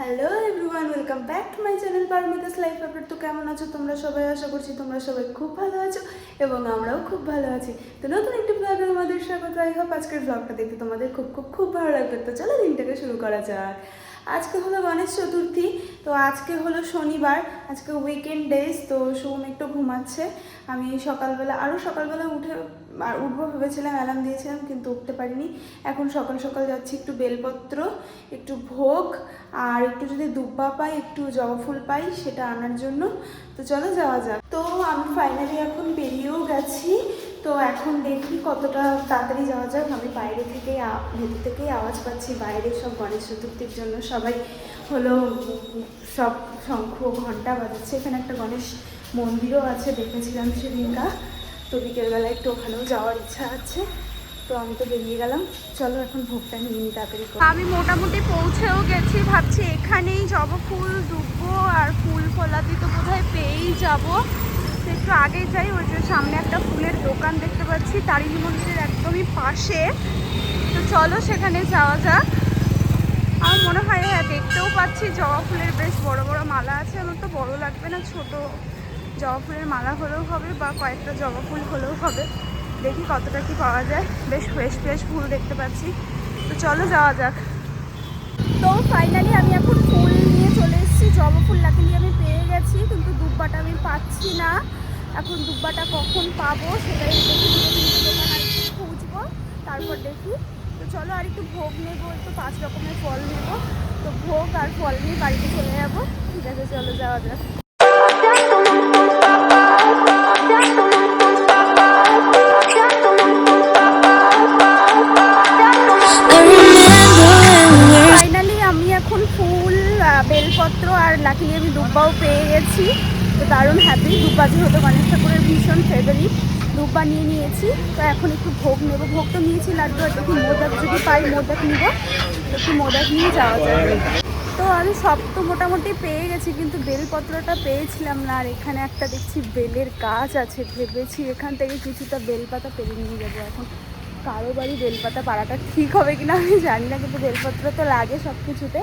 Hello everyone welcome back to my channel Paromita's life update তো কেমন আছো? তোমরা সবাই আশা করছি তোমরা সবাই খুব ভালো আছো এবং আমরাও খুব ভালো আছি। তো নতুন একটি ব্লগে তোমাদের স্বাগত। আই হোপ আজকের ব্লগটা দেখতে তোমাদের খুব খুব খুব ভালো লাগবে। তো চলো দিনটাকে শুরু করা যাক। আজকে হলো গণেশ চতুর্থী, তো আজকে হলো শনিবার, আজকে উইকেন্ড ডেজ তো সোম একটু ঘুমাচ্ছে। আমি সকালবেলা আরও সকালবেলা উঠে, আর উঠবো ভেবেছিলাম অ্যালার্ম দিয়েছিলাম, কিন্তু উঠতে পারিনি। এখন সকাল সকাল যাচ্ছি একটু বেলপত্র, একটু ভোগ আর একটু যদি দুব্বা পাই, একটু জবা ফুল পাই, সেটা আনার জন্য। তো চলো যাওয়া যাক। তো আমি ফাইনালি এখন বেরিয়েও গেছি। তো এখন দেখি কতটা তাড়াতাড়ি যাওয়া যাক। আমি বাইরে থেকে ভেতর থেকেই আওয়াজ পাচ্ছি। বাইরে সব গণেশ চতুর্থীর জন্য সবাই হলো সব শঙ্খ ঘণ্টা বাজাচ্ছে। এখানে একটা গণেশ মন্দিরও আছে, দেখেছিলাম সেদিনকা। তো বিকেলবেলা একটু ওখানেও যাওয়ার ইচ্ছা আছে। তো আমি তো বেরিয়ে গেলাম। চলো এখন ভোগটা নিয়ে নিই তাড়াতাড়ি আমি মোটামুটি পৌঁছেও গেছি ভাবছি এখানেই জব ফুল দুব্বো আর ফুল ফলাদি তো বোধহয় পেয়েই যাব। একটু আগে যাই, ওই যে সামনে একটা ফুলের দোকান দেখতে পাচ্ছি, তারিণী মন্দিরের একদমই পাশে। তো চলো সেখানে যাওয়া যাক। আমার মনে হয় হ্যাঁ দেখতেও পাচ্ছি জবা ফুলের বেশ বড় বড় মালা আছে। আমার তো বড় লাগবে না, ছোট। জবা ফুলের মালা হলেও হবে বা কয়েকটা জবা ফুল হলেও হবে। দেখি কতটা কি পাওয়া যায়। বেশ ফ্রেশ ফ্রেশ ফুল দেখতে পাচ্ছি। তো চলো যাওয়া যাক। ফাইনালি আমি এখন ফুল নিয়ে চলে এসেছি। জবা ফুল লাকিলি আমি পেয়ে গেছি, কিন্তু দুব্বাটা আমি পাচ্ছি না। এখন দুব্বাটা কখন পাবো সেটাই দেখি। দোকান আর একটু খুঁজবো, তারপর দেখি। তো চলো আর একটু ভোগ নেব, একটু পাঁচ রকমের ফল নেব। তো ভোগ আর ফল নিয়ে বাড়িতে চলে যাব। ঠিক আছে, চলো যাওয়া যাক। এখন ফুল বেলপত্র আর লাকিলি আমি দুব্বাও পেয়ে গেছি। তো দারুণ হ্যাপি দুব্বা যেহেতু গণেশ ঠাকুরের ভীষণ ফেভারিট দুব্বা নিয়ে নিয়েছি। তো এখন একটু ভোগ নেব। ভোগ তো নিয়েছি, লাড্ডু আর দেখি মোদক যদি পাই, মোদক নিব। একটু মোদাক নিয়ে যাওয়া যাবে তো আমি সব তো মোটামুটি পেয়ে গেছি, কিন্তু বেলপত্রটা পেয়েছিলাম না। আর এখানে একটা দেখছি বেলের গাছ আছে, ভেবেছি এখান থেকে কিছুটা বেলপাতা পেরে নিয়ে যাব এখন। কারও বাড়ি বেলপাতা পাড়াটা ঠিক হবে কিনা আমি জানি না, কিন্তু বেলপত্র তো লাগে সব কিছুতে।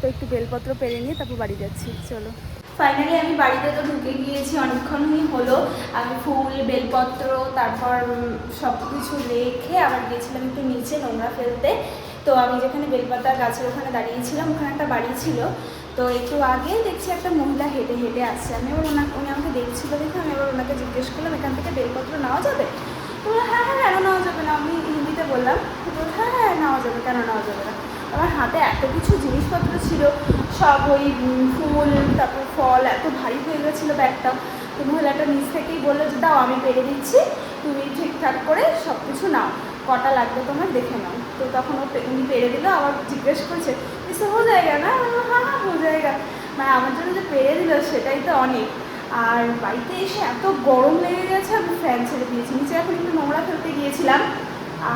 তো একটু বেলপত্র পেরে নিয়ে তারপর বাড়ি যাচ্ছি, চলো। ফাইনালি আমি বাড়িতে তো ঢুকে গিয়েছি অনেকক্ষণই হলো। আমি ফুল, বেলপত্র, তারপর সব কিছু রেখে আবার গিয়েছিলাম একটু নিচে নোংরা ফেলতে। তো আমি যেখানে বেলপাতা গাছের ওখানে দাঁড়িয়েছিলাম, ওখানে একটা বাড়ি ছিল। তো একটু আগে দেখছি একটা মহিলা হেঁটে হেঁটে আসছে। আমি এবার ওনাকে উনি আমাকে দেখছিল দেখে আমি এবার ওনাকে জিজ্ঞেস করলাম, এখান থেকে বেলপত্র নেওয়া যাবে? তো বলল, হ্যাঁ হ্যাঁ কেন নেওয়া যাবে না। আমি হিন্দিতে বললাম তো বলল, হ্যাঁ হ্যাঁ নেওয়া যাবে কেন নেওয়া যাবে না? আমার হাতে এত কিছু জিনিসপত্র ছিল সব ওই ফুল তারপর ফল এত ভারী হয়ে গেছিল ব্যাগটা। তো মহিলাটা নিচ থেকেই বলল যে দাও আমি পেরে দিচ্ছি তুমি ঠিকঠাক করে সব কিছু নাও কটা লাগবে তোমার দেখে নাও। তো তখন ও উনি পেরে দিল আবার জিজ্ঞেস করছে এসে হো জায়গা না হ্যাঁ হ্যাঁ জায়গা মানে আমার জন্য যে পেরে দিল সেটাই তো অনেক। আর বাড়িতে এসে এত গরম লেগে গেছে, আমি ফ্যান ছেড়ে দিয়েছি। নিচে এখন একটু নোংরা ফেলতে গিয়েছিলাম।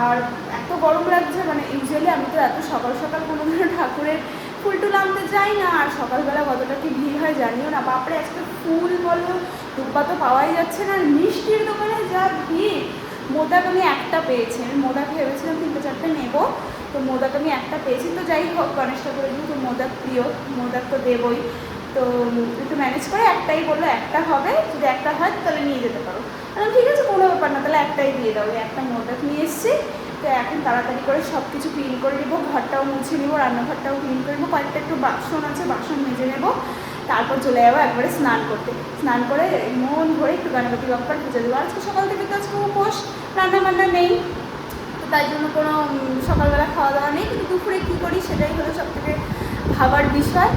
আর এত গরম লাগছে মানে ইউজুয়ালি আমি তো এত সকাল সকাল কোনো দিনও ঠাকুরের ফুল টুল আনতে যাই না, আর সকালবেলা কতটা কি ভিড় হয় জানিও না। বাপরে, আজকে ফুল বলো দুব্বা তো পাওয়াই যাচ্ছে না। আর মিষ্টির দোকানে যা ভিড়, মোদাক আমি একটা পেয়েছি। আমি মোদাক ভেবেছিলাম তিনটে চারটে নেব, তো মোদাক আমি একটা পেয়েছি। তো যাই হোক, গণেশ ঠাকুরের যেহেতু মোদাক প্রিয় মোদাক তো দেবই। তো একটু ম্যানেজ করে একটাই বলল, একটা হবে। যদি একটা হয় তাহলে নিয়ে যেতে পারো। আমি ঠিক আছে, কোনো ব্যাপার না, তাহলে একটাই দিয়ে দাও। একটা মোদক নিয়ে এসেছি। তো এখন তাড়াতাড়ি করে সব কিছু ক্লিন করে নেব, ঘরটাও মুছে নেব, রান্নাঘরটাও ক্লিন করে নেব। কয়েকটা একটু বাসন আছে, বাসন মেজে নেব। তারপর চলে যাব একবারে স্নান করতে। স্নান করে মন ভরে একটু গণপতি বাপ্পার পুজো দেবো। আজকে সকাল থেকে তো আজকে উপোস রান্না বান্না নেই। তো তাই জন্য কোনো সকালবেলা খাওয়া দাওয়া নেই। কিন্তু দুপুরে কী করি সেটাই হলো সব থেকে ভাবার বিষয়।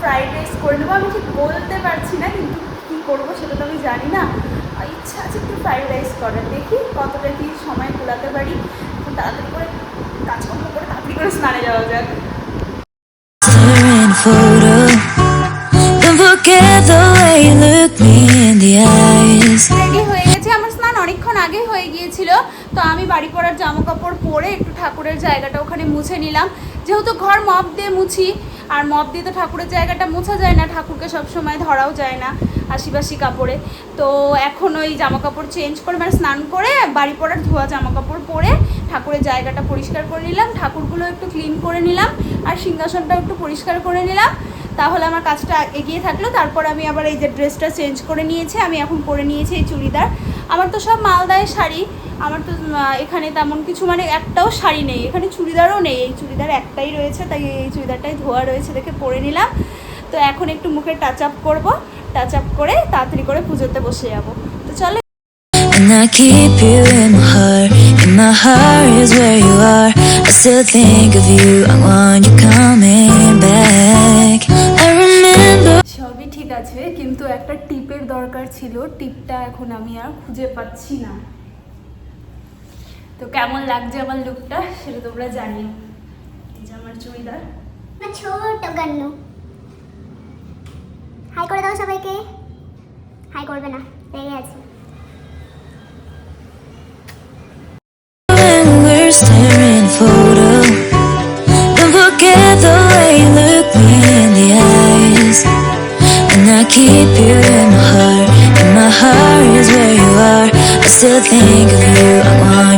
ফ্রাইড রাইস করে নেব। আমি ঠিক বলতে পারছি না কিন্তু কী করব সেটা তো আমি জানি না। ইচ্ছা আছে একটু ফ্রাইড রাইস করার। দেখি কতটা কি সময় কুলাতে পারি। তাড়াতাড়ি করে কাজকর্ম করে তাড়াতাড়ি করে স্নানে যাওয়া যাক। Forget the way you look me in the eyes. অনেকক্ষণ আগে হয়ে গিয়েছিল, তো আমি বাড়ি পরার জামা কাপড় পরে একটু ঠাকুরের জায়গাটা ওখানে মুছে নিলাম। যেহেতু ঘর মপ দিয়ে মুছি, আর মপ দিয়ে তো ঠাকুরের জায়গাটা মোছা যায় না, ঠাকুরকে সবসময় ধরাও যায় না আশিবাসি কাপড়ে। তো এখন ওই জামা কাপড় চেঞ্জ করে মানে স্নান করে বাড়ি পরার ধোয়া জামা কাপড় পরে ঠাকুরের জায়গাটা পরিষ্কার করে নিলাম, ঠাকুরগুলো একটু ক্লিন করে নিলাম, আর সিংহাসনটাও একটু পরিষ্কার করে নিলাম। তাহলে আমার কাজটা এগিয়ে থাকল, তারপর আমি আবার এই যে ড্রেসটা চেঞ্জ করে নিয়েছি, আমি এখন পরে নিয়েছি এই চুড়িদার। আমার তো সব মালদায় শাড়ি আমার তো এখানে তেমন কিছু মানে একটাও শাড়ি নেই এখানে চুড়িদারও নেই এই চুড়িদার একটাই রয়েছে তাই এই চুড়িদারটাই ধোয়া রয়েছে দেখে পরে নিলাম তো এখন একটু মুখে টাচ আপ করব টাচ আপ করে তাড়াতাড়ি করে পুজোতে বসে যাব তো চলো And I keep you in my heart. And my heart is where you are. I still think of you. I want you coming back. I remember. সবই ঠিক আছে কিন্তু একটা দরকার ছিল টিপটা এখন আমি আর খুঁজে পাচ্ছি না। তো কেমন লাগছে আমার লুকটা সেটা তোমরা জানিও। যে আমার চুড়িদার। ছোট গান্নু হাই করে দাও সবাইকে। হাই করবে না রেগে আছি। Keep you in my heart. My heart is where you are. I still think of you. I want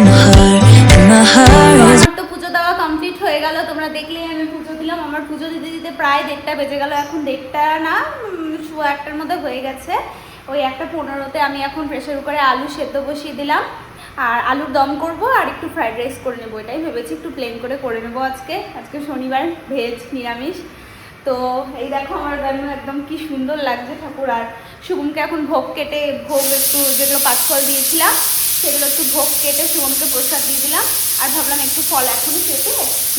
প্রায় দেড়টা বেজে গেল, এখন দেড়টা না সোয়া একটার মধ্যে হয়ে গেছে। ওই একটা পনেরোতে আমি এখন প্রেশার কুকারে আলু সেদ্ধ বসিয়ে দিলাম। আর আলুর দম করব আর একটু ফ্রাইড রাইস করে নেব, এটাই ভেবেছি একটু প্লেন করে করে নেব আজকে। আজকে শনিবার ভেজ নিরামিষ। তো এই দেখো আমার গানু একদম কি সুন্দর লাগছে ঠাকুর। আর শুভমকে এখন ভোগ কেটে, ভোগ একটু যেগুলো পাঁচফল দিয়েছিলাম সেগুলো একটু ভোগ কেটে শুভমকে প্রসাদ দিয়ে দিলাম। আর ভাবলাম একটু ফল এখনই কেটে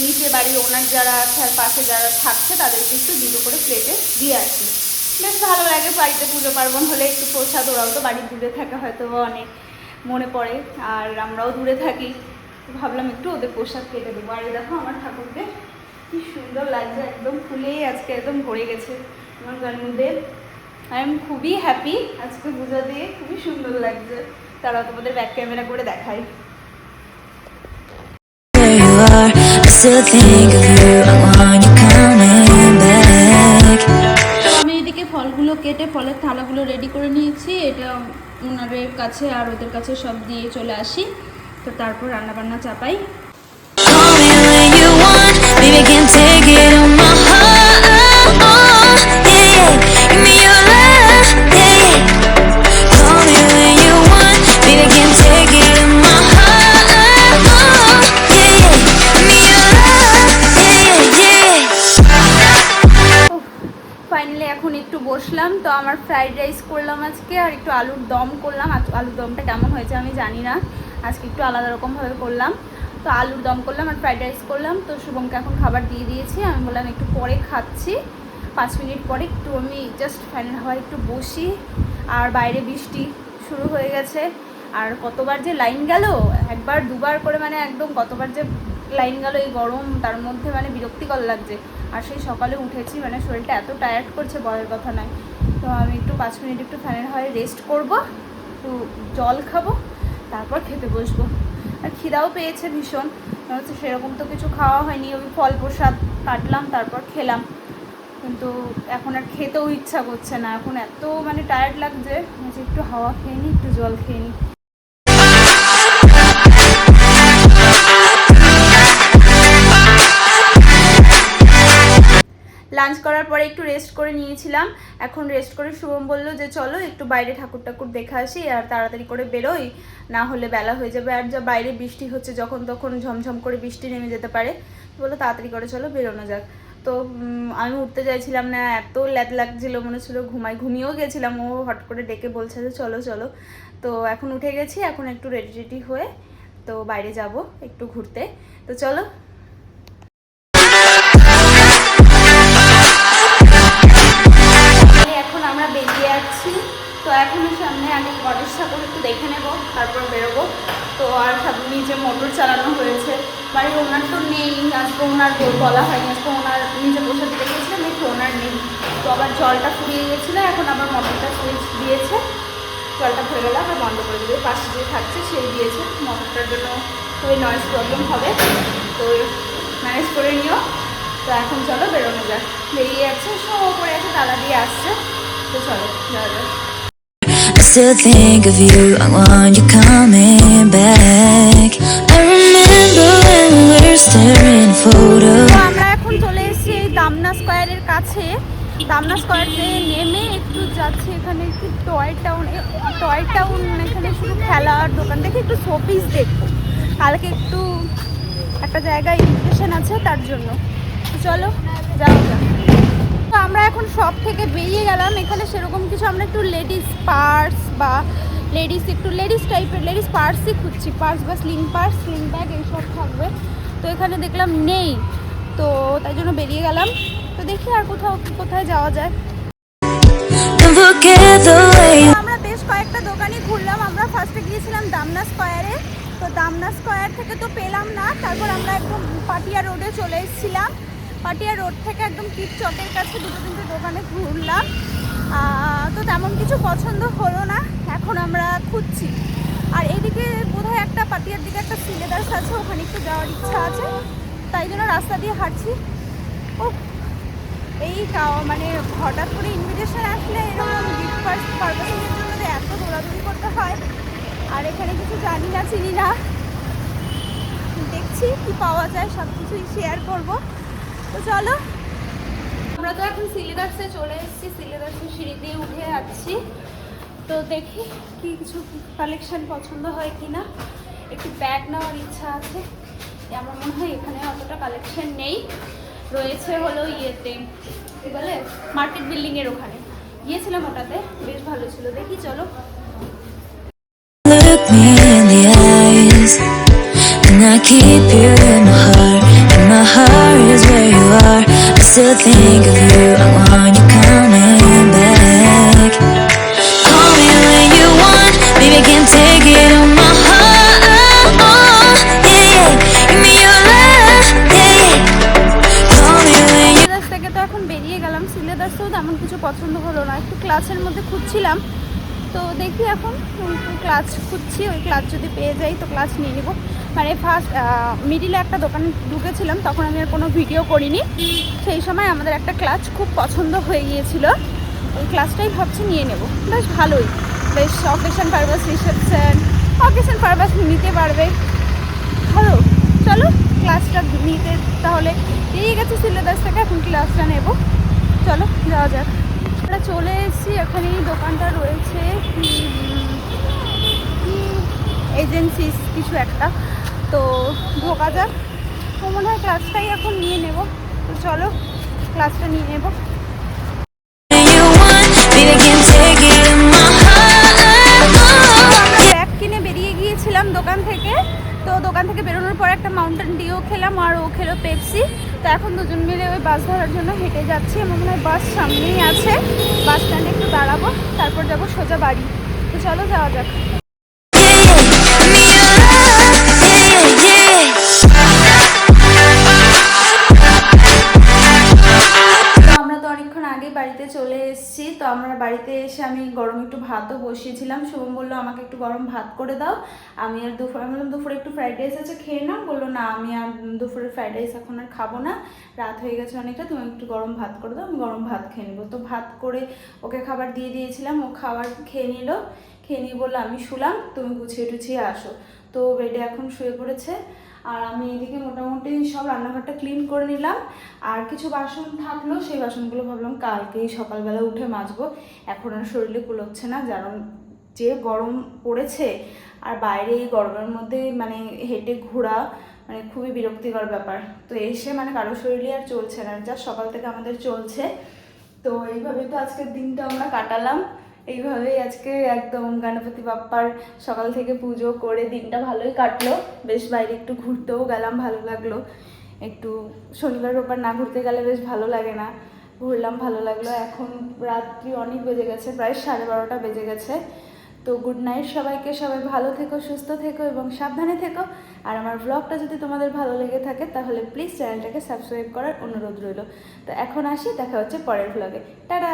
নিচে বাড়ির ওনার যারা আছে আর পাশে যারা থাকছে, তাদেরকে একটু দুটো করে প্লেটে দিয়ে আসি। বেশ ভালো লাগে বাড়িতে পুজো পার্বণ হলে একটু প্রসাদ, ওরাও তো বাড়ির দূরে থাকা, হয়তো অনেক মনে পড়ে। আর আমরাও দূরে থাকি। ভাবলাম একটু ওদের প্রসাদ কেটে দেবো। আর দেখো আমার ঠাকুরকে কি সুন্দর লাগছে, একদম ফুলেই আজকে একদম ভরে গেছে আমার গানুদের এম খুবই হ্যাপি আজকে পূজা দিয়ে খুবই সুন্দর লাগছে। তারা তোমাদের ব্যাক ক্যামেরা করে দেখাই. তো আমি এদিকে ফলগুলো কেটে ফলের থালাগুলো রেডি করে নিয়েছি। এটা ওনাদের কাছে আর ওদের কাছে সব দিয়ে চলে আসি। তো তারপর রান্নাবান্না চাপাই। ফ্রাইড রাইস করলাম আজকে, আর একটু আলুর দম করলাম। আলুর দমটা কেমন হয়েছে আমি জানি না। আজকে একটু আলাদা রকমভাবে করলাম। তো আলুর দম করলাম আর ফ্রাইড রাইস করলাম। তো শুভমকে এখন খাবার দিয়ে দিয়েছি। আমি বললাম একটু পরে খাচ্ছি। পাঁচ মিনিট পরে একটু আমি জাস্ট ফ্যানের হাওয়ায় একটু বসি। আর বাইরে বৃষ্টি শুরু হয়ে গেছে। আর কতবার যে লাইন গেল, একবার দুবার করে মানে একদম কতবার যে লাইন গেল এই গরম, তার মধ্যে মানে বিরক্তিকর লাগছে। আর সেই সকালে উঠেছি মানে শরীরটা এত টায়ার্ড করছে, বলার কথা নয়। তো আমি একটু পাঁচ মিনিট একটু ফ্যানের হাওয়ায় রেস্ট করব, একটু জল খাব, তারপর খেতে বসবো। আর খিদাও পেয়েছে ভীষণ। হচ্ছে সেরকম তো কিছু খাওয়া হয়নি। ওই ফল প্রসাদ কাটলাম, তারপর খেলাম। কিন্তু এখন আর খেতেও ইচ্ছা করছে না। এখন এত মানে টায়ার্ড লাগছে একটু হাওয়া খেয়ে নিই একটু জল খেয়ে নিই লাঞ্চ করার পরে একটু রেস্ট করে নিয়েছিলাম। এখন রেস্ট করে শুভম বলল যে, চলো একটু বাইরে ঠাকুর ঠাকুর দেখে আসি আর তাড়াতাড়ি করে বেরোই। না হলে বেলা হয়ে যাবে আর যা বাইরে বৃষ্টি হচ্ছে, যখন তখন ঝমঝম করে বৃষ্টি নেমে যেতে পারে। বলল, তাড়াতাড়ি করে চলো বেরোনো যাক। তো আমি উঠতে চাইছিলাম না, এত ল্যাদ লাগছিল, মনে ছিল ঘুমাই, ঘুমিয়েও গেছিলাম। ও হট করে ডেকে বলছে যে, চলো চলো। তো এখন উঠে গেছি, এখন একটু রেডি রেডি হয়ে তো বাইরে যাব একটু ঘুরতে। তো চলো নিচে মোটর চালানো হয়েছে, বাড়ির ওনার তো নেই, আজকে ওনার বল- হয়নি, আজকে ওনার নিচে বসে দিতে গেছিলাম একটু ওনার নেই। তো আবার জলটা ফুরিয়ে গেছিল, এখন আবার মোটরটা সুইচ দিয়েছে। জলটা ভরে গেলে, আবার বন্ধ করে দেবে। পাশে যে থাকছে, সেই দিয়েছে। মোটরটার জন্য খুবই নয়েজ প্রবলেম হবে। তো ম্যানেজ করে নিও। তো এখন চলো বেরোনো যাক। বেরিয়ে যাচ্ছে সব করে আছে তালা দিয়ে আসছে। তো চলো, যাওয়া যাক। Still think of you. I want you coming back. I remember when we were staring তো photos. আমরা এখন চলে এসেছি দামনা স্কোয়ারের কাছে দামনা স্কোয়ারে নেমে একটু যাচ্ছি এখানে একটু টয় টাউন টয় টাউন এখানে শুধু খেলার দোকান দেখে একটু শোপিস দেখব কালকে একটু একটা জায়গায় ইনভিটেশন আছে তার জন্য চলো যাও তো আমরা এখন শপ থেকে বেরিয়ে গেলাম। এখানে সেরকম কিছু আমরা একটু লেডিস পার্স বা লেডিস একটু লেডিস টাইপের লেডিস পার্সই খুঁজছি। পার্স বা স্লিং পার্স স্লিং ব্যাগ এইসব থাকবে। তো এখানে দেখলাম নেই। তো তাই জন্য বেরিয়ে গেলাম। তো দেখি আর কোথাও কোথায় যাওয়া যায়। আমরা বেশ কয়েকটা দোকানই ঘুরলাম। আমরা ফার্স্টে গিয়েছিলাম দামনা স্কোয়ারে তো দামনা স্কোয়ার থেকে তো পেলাম না। তারপর আমরা একদম পাটিয়া রোডে চলে এসেছিলাম। পাটিয়া রোড থেকে একদম কিট চকের কাছে দুটো তিনটে দোকানে ঘুরলাম। তো তেমন কিছু পছন্দ হলো না, এখন আমরা খুঁজছি। আর এদিকে বোধহয় একটা পাটিয়ার দিকে একটা সিলেদার্স আছে, ওখানে একটু যাওয়ার ইচ্ছা আছে। তাই জন্য রাস্তা দিয়ে হাঁটছি। ও এই মানে হঠাৎ করে ইনভিটেশন আসলে এরকম গিফট পারপাসের জন্য যে এত দৌড়াদৌড়ি করতে হয়। আর এখানে কিছু জানি না, চিনি না। দেখছি কি পাওয়া যায় সব কিছুই শেয়ার করব। তো চলো। আমরা তো এখন সিলেদার্সে চলে এসেছি সিলেদার্সের সিঁড়ি দিয়ে উঠে যাচ্ছি। তো দেখি কি কিছু কালেকশন পছন্দ হয় কি না একটু ব্যাগ নেওয়ার ইচ্ছা আছে। আমার মনে হয় এখানে অতটা কালেকশন নেই। রয়েছে হলো ইয়েতে কি বলে? মার্কেট বিল্ডিং এর ওখানে। গিয়েছিলাম ওটাতে বেশ ভালো ছিল। দেখি চলো. And I keep you in my heart. Still think of you. I want you coming back. Call me when you want. Baby, I can't take it on my heart. Yeah, yeah. Give me your love. Yeah, yeah. Call me when you থেকে তো এখন বেরিয়ে গেলাম সিলেদাসেও তেমন কিছু পছন্দ হলো না একটু ক্লাসের মধ্যে খুঁজছিলাম দেখি এখন ক্লাচ খুঁজছি, ওই ক্লাচ যদি পেয়ে যাই তো ক্লাচ নিয়ে নিব। মানে ফার্স্ট মিডিলে একটা দোকানে ঢুকেছিলাম, তখন আমি আর কোনো ভিডিও করিনি। সেই সময় আমাদের একটা ক্লাচ খুব পছন্দ হয়ে গিয়েছিল। ওই ক্লাসটাই ভাবছি নিয়ে নেব। বেশ ভালোই। বেশ occasion purpose reception occasion purpose নিতে পারবে। ভালো। চলো ক্লাসটা নিতে তাহলে এই গেছে সিলেবাস থেকে, এখন ক্লাসটা নেব। চলো, যাওয়া যাক। আমরা চলে এসেছি, এখানে দোকানটা রয়েছে এজেন্সিস কিছু একটা। তো ঢোকা যাক। তো মনে হয় ক্লাসটাই এখন নিয়ে নেব। তো চলো ক্লাসটা নিয়ে নেব। কিনে বেরিয়ে গিয়েছিলাম দোকান থেকে। তো দোকান থেকে বেরোনোর পর একটা মাউন্টেন ডিও খেলাম, আর ও খেলো পেপসি তো এখন দুজন মিলে ওই বাস ধরার জন্য হেঁটে যাচ্ছি। আমার মনে হয় বাস সামনেই আছে। বাস স্ট্যান্ডে একটু দাঁড়াবো, তারপর যাব সোজা বাড়ি। তো চলো যাওয়া যাক। বাড়িতে এসে আমি গরম একটু ভাতও বসিয়েছিলাম। শুভম বলল, আমাকে একটু গরম ভাত করে দাও। আমি আর দুপুর, আমি বললাম, দুপুরে একটু ফ্রাইড রাইস আছে, খেয়ে নাও। বলল, না, আমি আর দুপুরে ফ্রাইড রাইস এখন আর খাব না। রাত হয়ে গেছে অনেকটা, তুমি একটু গরম ভাত করে দাও, আমি গরম ভাত খেয়ে নেব। তো ভাত করে ওকে খাবার দিয়ে দিয়েছিলাম, ও খাবার খেয়ে নিল। খেয়ে নিয়ে বলল, আমি শুলাম, তুমি গুছিয়ে টুছিয়ে আসো। তো বেডে এখন শুয়ে পড়েছে। আর আমি এদিকে মোটামুটি সব রান্নাঘরটা ক্লিন করে নিলাম। আর কিছু বাসন থাকল, সেই বাসনগুলো ভাবলাম কালকেই সকালবেলা উঠে মাজবো। এখন আর শরীরে কুলোচ্ছে না কারণ যে গরম পড়েছে, আর বাইরে এই গরমের মধ্যে মানে হেঁটে ঘোরা মানে খুবই বিরক্তিকর ব্যাপার। তো এসে মানে কারও শরীরে আর চলছে না, যা সকাল থেকে আমাদের চলছে। তো এইভাবে তো আজকের দিনটা আমরা কাটালাম। এইভাবেই আজকে একদম গণপতি বাপ্পার সকাল থেকে পুজো করে দিনটা ভালোই কাটলো। বেশ বাইরে একটু ঘুরতেও গেলাম, ভালো লাগল। একটু শনিবার, রোববার না ঘুরতে গেলে বেশ ভালো লাগে না। ঘুরলাম, ভালো লাগল। এখন রাত্রি অনেক বেজে গেছে, প্রায় সাড়ে বারোটা বেজে গেছে। তো গুড নাইট সবাইকে, সবাই ভালো থেকো, সুস্থ থেকো এবং সাবধানে থেকো। আর আমার ব্লগটা যদি তোমাদের ভালো লেগে থাকে, তাহলে প্লিজ চ্যানেলটাকে সাবস্ক্রাইব করার অনুরোধ রইল। তো এখন আসি, দেখা হচ্ছে পরের ব্লগে টাটা!